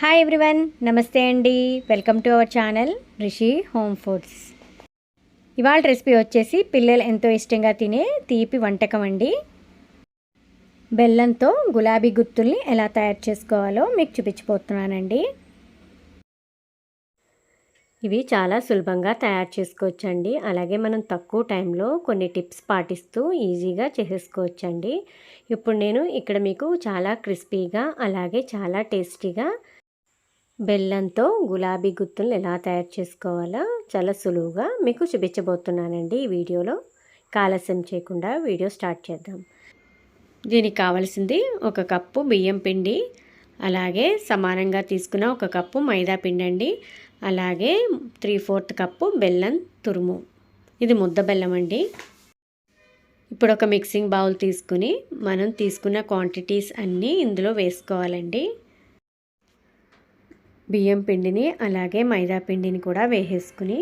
Hi everyone నమస్తే అండి. Welcome to our channel Rishi home foods ఇవాళ రెసిపీ వచ్చేసి పిల్లలు ఎంతో ఇష్టంగా తినే తీపి వంటకం అండి. బెల్లంతో గులాబీ గుత్తుల్ని ఎలా తయారు చేసుకోవాలో మీకు చూపించిపోతున్నానండి ఇవి చాలా సులభంగా తయారు చేసుకోవచ్చండి. అలాగే మనం తక్కువ టైంలో కొన్ని టిప్స్ పాటిస్తూ ఈజీగా చేసేసుకోవచ్చండి. ఇప్పుడు నేను ఇక్కడ మీకు చాలా క్రిస్పీగా అలాగే చాలా టేస్టీగా బెల్లంతో గులాబీ గుత్తులను ఎలా తయారు చేసుకోవాలో చాలా సులువుగా మీకు చూపించబోతున్నానండి ఈ వీడియోలో. కాలస్యం చేయకుండా వీడియో స్టార్ట్ చేద్దాం. దీనికి కావాల్సింది ఒక కప్పు బియ్యం పిండి అలాగే సమానంగా తీసుకున్న ఒక కప్పు మైదా పిండి అండి అలాగే త్రీ ఫోర్త్ కప్పు బెల్లం తురుము. ఇది ముద్ద బెల్లం అండి. ఇప్పుడు ఒక మిక్సింగ్ బౌల్ తీసుకుని మనం తీసుకున్న క్వాంటిటీస్ అన్నీ ఇందులో వేసుకోవాలండి. బియ్యం పిండిని అలాగే మైదా పిండిని కూడా వేసేసుకుని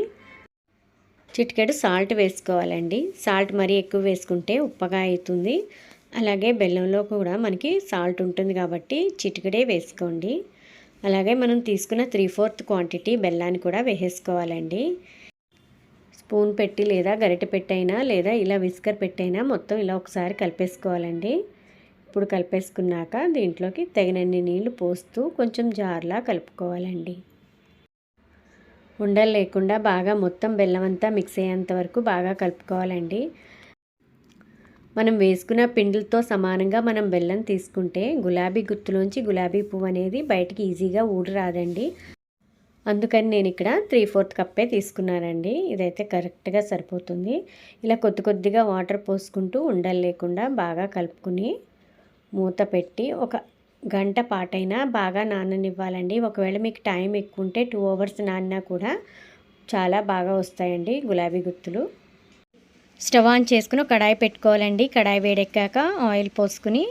చిటికెడు సాల్ట్ వేసుకోవాలండి. సాల్ట్ మరీ ఎక్కువ వేసుకుంటే ఉప్పగా అవుతుంది. అలాగే బెల్లంలో కూడా మనకి సాల్ట్ ఉంటుంది కాబట్టి చిటికెడే వేసుకోండి. అలాగే మనం తీసుకున్న త్రీ ఫోర్త్ క్వాంటిటీ బెల్లాన్ని కూడా వేసేసుకోవాలండి. స్పూన్ పెట్టి లేదా గరిటె పెట్టైనా లేదా ఇలా విస్కర్ పెట్టైనా మొత్తం ఇలా ఒకసారి కలిపేసుకోవాలండి. ఇప్పుడు కలిపేసుకున్నాక దీంట్లోకి తగినన్ని నీళ్ళు పోస్తూ కొంచెం జార్లా కలుపుకోవాలండి. ఉండలు లేకుండా బాగా మొత్తం బెల్లం అంతా మిక్స్ అయ్యేంత వరకు బాగా కలుపుకోవాలండి. మనం వేసుకున్న పిండిలతో సమానంగా మనం బెల్లం తీసుకుంటే గులాబీ గుత్తులోంచి గులాబీ పువ్వు అనేది బయటికి ఈజీగా ఊడి రాదండి. అందుకని నేను ఇక్కడ త్రీ ఫోర్త్ కప్పే తీసుకున్నానండి. ఇదైతే కరెక్ట్గా సరిపోతుంది. ఇలా కొద్ది కొద్దిగా వాటర్ పోసుకుంటూ ఉండలు లేకుండా బాగా కలుపుకుని మూత పెట్టి ఒక గంట పాటైనా బాగా నాననివ్వాలండి. ఒకవేళ మీకు టైం ఎక్కువ ఉంటే టూ అవర్స్ నానినా కూడా చాలా బాగా వస్తాయండి గులాబీ గుత్తులు. స్టవ్ ఆన్ చేసుకుని కడాయి పెట్టుకోవాలండి. కడాయి వేడెక్కాక ఆయిల్ పోసుకుని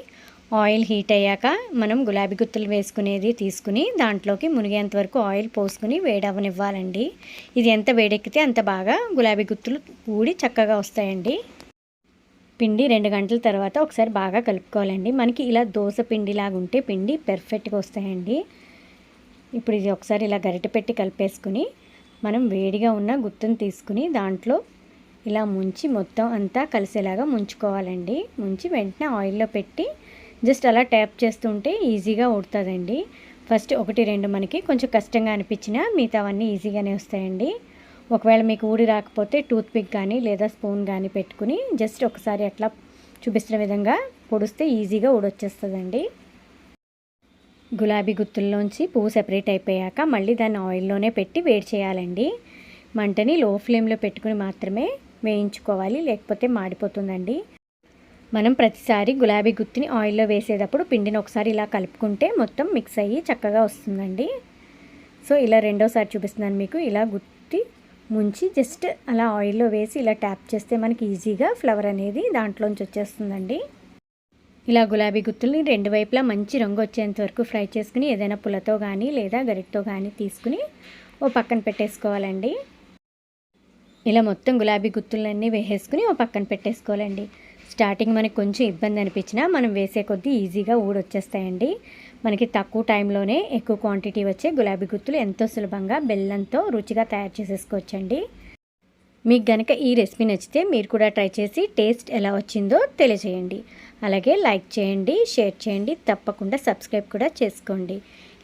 ఆయిల్ హీట్ అయ్యాక మనం గులాబీ గుత్తులు వేసుకునేది తీసుకుని దాంట్లోకి మునిగేంత వరకు ఆయిల్ పోసుకుని వేడవనివ్వాలండి. ఇది ఎంత వేడెక్కితే అంత బాగా గులాబీ గుత్తులు ఊడి చక్కగా వస్తాయండి. పిండి రెండు గంటల తర్వాత ఒకసారి బాగా కలుపుకోవాలండి. మనకి ఇలా దోశ పిండిలాగా ఉంటే పిండి పెర్ఫెక్ట్గా వస్తాయండి. ఇప్పుడు ఇది ఒకసారి ఇలా గరిట పెట్టి కలిపేసుకుని మనం వేడిగా ఉన్న గుత్తును తీసుకుని దాంట్లో ఇలా ముంచి మొత్తం అంతా కలిసేలాగా ముంచుకోవాలండి. ముంచి వెంటనే ఆయిల్లో పెట్టి జస్ట్ అలా ట్యాప్ చేస్తుంటే ఈజీగా ఉడుతుందండి. ఫస్ట్ ఒకటి రెండు మనకి కొంచెం కష్టంగా అనిపించినా మిగతావన్నీ ఈజీగానే వస్తాయండి. ఒకవేళ మీకు ఊడి రాకపోతే టూత్పిక్ కానీ లేదా స్పూన్ కానీ పెట్టుకుని జస్ట్ ఒకసారి అట్లా చూపిస్తున్న విధంగా పొడిస్తే ఈజీగా ఊడొచ్చేస్తుందండి. గులాబీ గుత్తుల్లోంచి పువ్వు సెపరేట్ అయిపోయాక మళ్ళీ దాన్ని ఆయిల్లోనే పెట్టి వేడి చేయాలండి. మంటని లో ఫ్లేమ్లో పెట్టుకుని మాత్రమే వేయించుకోవాలి లేకపోతే మాడిపోతుందండి. మనం ప్రతిసారి గులాబీ గుత్తిని ఆయిల్లో వేసేటప్పుడు పిండిని ఒకసారి ఇలా కలుపుకుంటే మొత్తం మిక్స్ అయ్యి చక్కగా వస్తుందండి. సో ఇలా రెండోసారి చూపిస్తున్నాను మీకు. ఇలా గుత్తి ముంచి జస్ట్ అలా ఆయిల్లో వేసి ఇలా ట్యాప్ చేస్తే మనకి ఈజీగా ఫ్లవర్ అనేది దాంట్లోంచి వచ్చేస్తుందండి. ఇలా గులాబీ గుత్తుల్ని రెండు వైపులా మంచి రంగు వచ్చేంత వరకు ఫ్రై చేసుకుని ఏదైనా పులతో కానీ లేదా గరిటతో కానీ తీసుకుని ఓ పక్కన పెట్టేసుకోవాలండి. ఇలా మొత్తం గులాబీ గుత్తులన్నీ వేసేసుకుని ఓ పక్కన పెట్టేసుకోవాలండి. స్టార్టింగ్ మనకి కొంచెం ఇబ్బంది అనిపించినా మనం వేసే కొద్దీ ఈజీగా ఊడొచ్చేస్తాయండి. మనకి తక్కువ టైంలోనే ఎక్కువ క్వాంటిటీ వచ్చే గులాబీ గుత్తులు ఎంతో సులభంగా బెల్లంతో రుచిగా తయారు చేసేసుకోవచ్చండి. మీకు గనక ఈ రెసిపీ నచ్చితే మీరు కూడా ట్రై చేసి టేస్ట్ ఎలా వచ్చిందో తెలియజేయండి. అలాగే లైక్ చేయండి షేర్ చేయండి తప్పకుండా సబ్స్క్రైబ్ కూడా చేసుకోండి.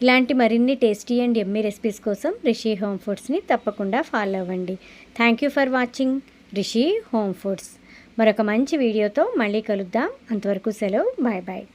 ఇలాంటి మరిన్ని టేస్టీ అండ్ ఎమ్మీ రెసిపీస్ కోసం రిషి హోమ్ ఫుడ్స్ని తప్పకుండా ఫాలో అవ్వండి. Thank you for watching. Rishi home foods. మరొక మంచి వీడియోతో మళ్ళీ కలుద్దాం. అంతవరకు సెలవు. Bye bye.